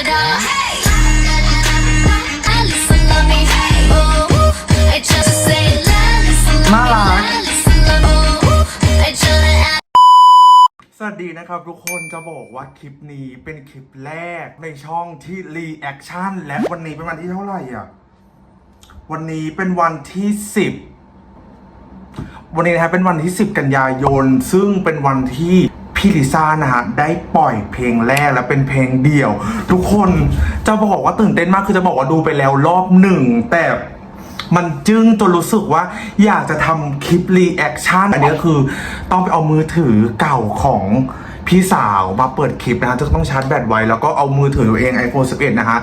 it all. Hey. I listen, love me. Oh, I just say la, listen, love me. La, listen, love me. Oh, I just สวัสดีนะครับทุกคนจะบอกว่าคลิปนี้เป็นคลิปแรกในช่องที่รีแอคชั่นและวันนี้เป็นวันที่เท่าไหร่อะ วันนี้เป็นวันที่ 10 วันนี้นะครับเป็นวันที่ 10 กันยายน ซึ่งเป็นวันที่ พี่ลิซ่านะฮะได้ปล่อยเพลงแรกและเป็นเพลงเดี่ยว ทุกคนจะบอกว่าตื่นเต้นมากคือจะบอกว่าดูไปแล้วรอบหนึ่งแต่มันจึ้งจนรู้สึกว่าอยากจะทำคลิปรีแอคชั่นอันนี้คือต้องไปเอามือถือเก่าของพี่สาวมาเปิดคลิปนะฮะจะต้องชาร์จแบตไว้ แล้วก็เอามือถือตัวเอง iPhone 11 นะฮะ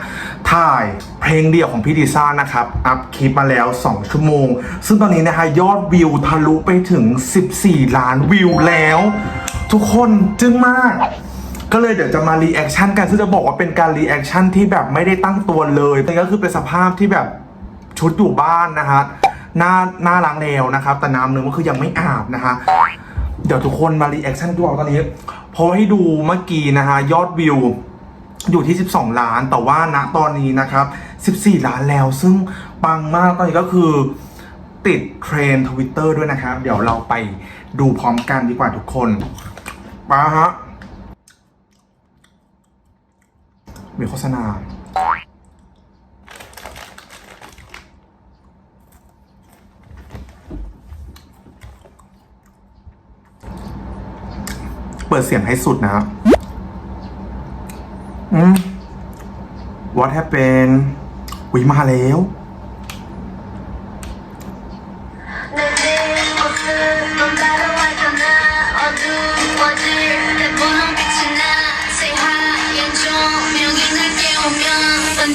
ถ่ายเพลงเดี่ยวของพี่ดิซ่านะครับ อัพคลิปมาแล้ว 2 ชั่วโมง ซึ่งตอนนี้นะฮะยอดวิวทะลุไปถึง 14 ล้านวิวแล้ว ทุกคนจึ้งมาก ก็เลยเดี๋ยวจะมารีแอคชั่นกันซึ่งจะบอกว่าเป็นการรีแอคชั่นที่แบบไม่ได้ตั้งตัวเลยแต่ก็คือเป็นสภาพที่แบบชุดอยู่บ้านนะฮะหน้าหน้าล้างแล้วนะครับแต่น้ำเนึงก็คือยังไม่อาบนะฮะเดี๋ยวทุกคนมารีแอคชั่นดูเอาตอนนี้เพราะให้ดูเมื่อกี้นะฮะยอดวิวอยู่ที่ 12 ล้าน แต่ว่าณตอนนี้นะครับ 14 ล้านแล้ว ซึ่งปังมากตอนนี้ก็คือติดเทรนทวิตเตอร์ด้วยนะครับ เดี๋ยวเราไปดูพร้อมกันดีกว่าทุกคน มาฮะ มีโฆษณา เปิดเสียงให้สุดนะครับอืม What happened วิมาแล้ว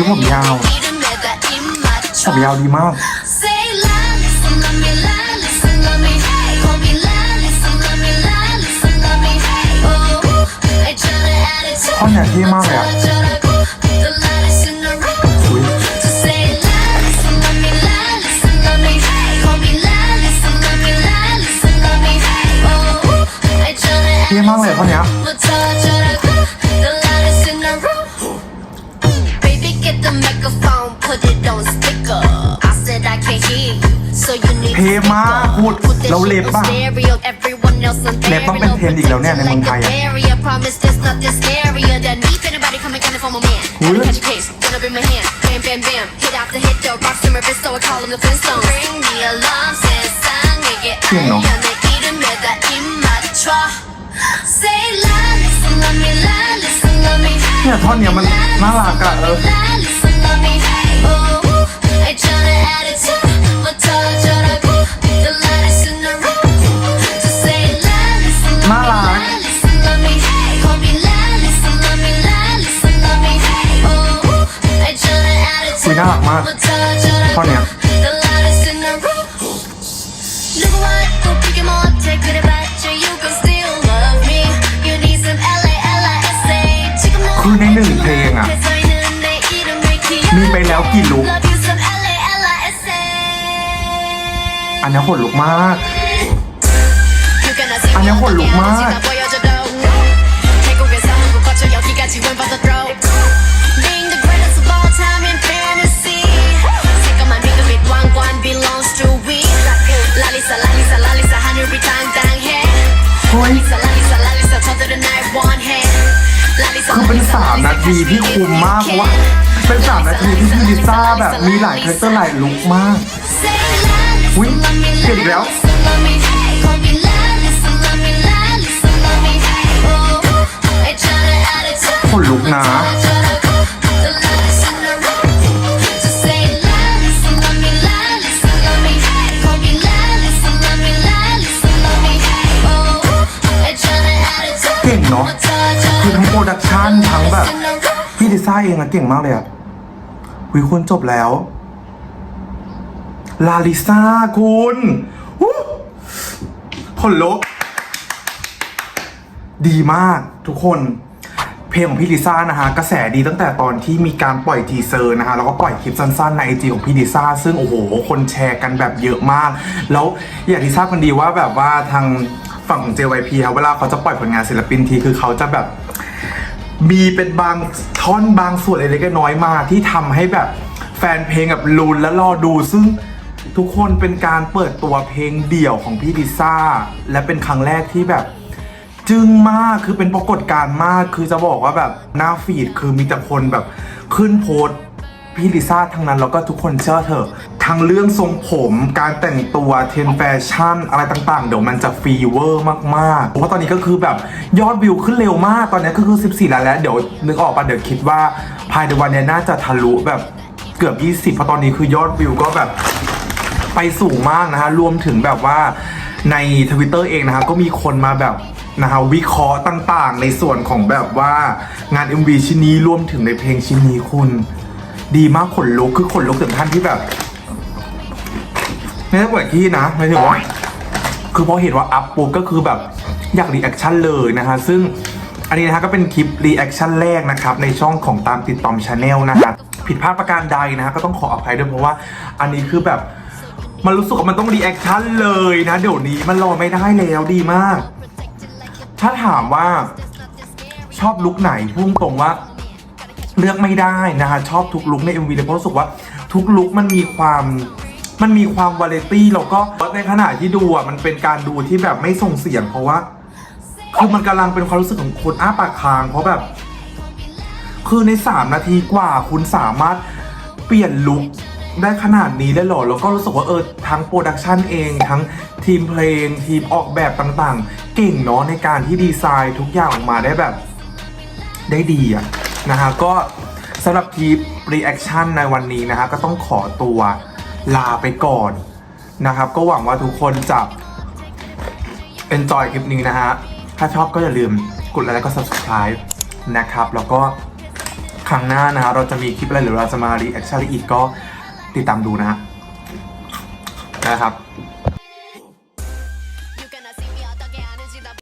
คือผมยาวผมยาวดีมากข้องนี้ดีมากเลยอะเท่มากเลยท่อนนี้ don't put it on speaker. I said I can't hear you, so you need เพลงมาพูดแล้วเล็บป่ะ stereo. Everyone else on เล็บต้องเป็นเทรนด์อีกแล้วเนี่ยในเมืองไทยอะ barrier. Promise there's nothing scarier than me. Finna body coming coming for my man. Gotta catch a case, put up in my hand. Bam bam bam, hit after hit. The rocks in my wrist, so I call him the Flintstones. Ring the alarm, says I need it. I เก่งเนอะ am the eater, man, that in my truck. Say lie, listen, love me, lie, listen, love me. เนี่ยท่อนเนี่ยมันน่ารักอะเออ You need some L A L I S A. 지금คือในหนึ่งเพลงอะมีไปแล้วกี่ลุคอันนี้ขนลุกมาก อันนี้ขนลุกมาก คือเป็นสามนาทีที่คุ้มมากเพราะว่าเป็นสามนาทีที่พี่ลิซ่าแบบมีหลายคาแรคเตอร์หลายลุคมากอุ้ยเก่งแล้วขนลุกนะ พี่ลิซ่าเองอะเก่งมากเลยอะวิคุณจบแล้ว ลาลิซ่าคุณวู้ขนลุกดีมากทุกคน เพลงของพี่ลิซ่านะฮะ กระแสดีตั้งแต่ตอนที่มีการปล่อยทีเซอร์นะฮะ แล้วก็ปล่อยคลิปสั้นๆ ในไอจีของพี่ลิซ่า ซึ่งโอ้โห คนแชร์กันแบบเยอะมาก แล้วอย่างที่ทราบกันดีว่าแบบว่าทางฝั่งของ JYP ครับเวลาเขาจะปล่อยผลงานศิลปินทีคือเขาจะแบบ มีเป็นบางท่อนบางส่วนเล็กๆน้อยๆมาที่ทำให้แบบแฟนเพลงแบบลุ้นและรอดูซึ่งทุกคนเป็นการเปิดตัวเพลงเดี่ยวของพี่ลิซ่า และเป็นครั้งแรกที่แบบ จึ้งมากคือเป็นปรากฏการณ์มากคือจะบอกว่าแบบหน้าฟีดคือมีแต่คนแบบขึ้นโพสต์พี่ลิซ่าทั้งนั้นแล้วก็ทุกคนเชื่อเถอะ ทั้งเรื่องทรงผมการแต่งตัวเทรนแฟชั่นอะไรต่างๆ เดี๋ยวมันจะฟีเวอร์มากๆ เพราะว่าตอนนี้ก็คือแบบยอดวิวขึ้นเร็วมากตอนนี้ก็คือ 14 ล้านแล้ว เดี๋ยวนึกออกปะเดี๋ยวคิดว่าภายในวันนี้น่าจะทะลุแบบเกือบ 20 เพราะตอนนี้คือยอดวิวก็แบบไปสูงมากนะฮะรวมถึงแบบว่าในทวิตเตอร์เองนะฮะก็มีคนมาแบบนะฮะวิเคราะห์ต่างๆ ในส่วนของแบบว่างาน MV ชิ้นนี้รวมถึงในเพลงชิ้นนี้คุณ ดีมากขนลุกคือขนลุกถึงขั้นที่แบบ ไม่ได้เปิดที่นะไม่ถึงว่าคือพอเห็นว่าอัพปุ๊บก็คือแบบอยากรีแอคชั่นเลยนะฮะซึ่งอันนี้นะฮะก็เป็นคลิปรีแอคชั่นแรกนะครับ ในช่องของตามติดตอมชาแนลนะครับผิดพลาดประการใดนะฮะก็ต้องขออภัยด้วยเพราะว่า อันนี้คือแบบมันรู้สึกว่ามันต้องรีแอคชั่นเลยนะ เดี๋ยวนี้มันรอไม่ได้แล้วดีมาก ถ้าถามว่าชอบลุคไหนพุ่งตรงว่า เลือกไม่ได้นะฮะชอบทุกลุคใน MV เลยเพราะรู้สึกว่าทุกลุคมันมีความ มันมีความวาไรตี้แล้วก็ในขณะที่ดูอะมันเป็นการดูที่แบบไม่ส่งเสียงเพราะว่าคือมันกำลังเป็นความรู้สึกของคนอ้าปากค้างเพราะแบบ คือใน 3 นาทีกว่าคุณสามารถเปลี่ยนลุคได้ขนาดนี้เลยเหรอ แล้วก็รู้สึกว่าเออทั้งโปรดักชันเองทั้งทีมเพลง ทีมออกแบบต่างๆ เก่งเนาะในการที่ดีไซน์ทุกอย่างออกมาได้แบบ ได้ดีอะนะฮะก็สำหรับคลิปรีแอคชั่นในวันนี้นะฮะก็ต้องขอตัว ลาไปก่อนนะครับ ก็หวังว่าทุกคนจะเอนจอยคลิปนี้นะฮะ ถ้าชอบก็อย่าลืมกดไลค์แล้วก็ subscribe นะครับ แล้วก็ครั้งหน้านะฮะเราจะมีคลิปอะไรหรือเราจะมารีแอคชั่นอะไรอีกก็ติดตามดูนะฮะนะครับ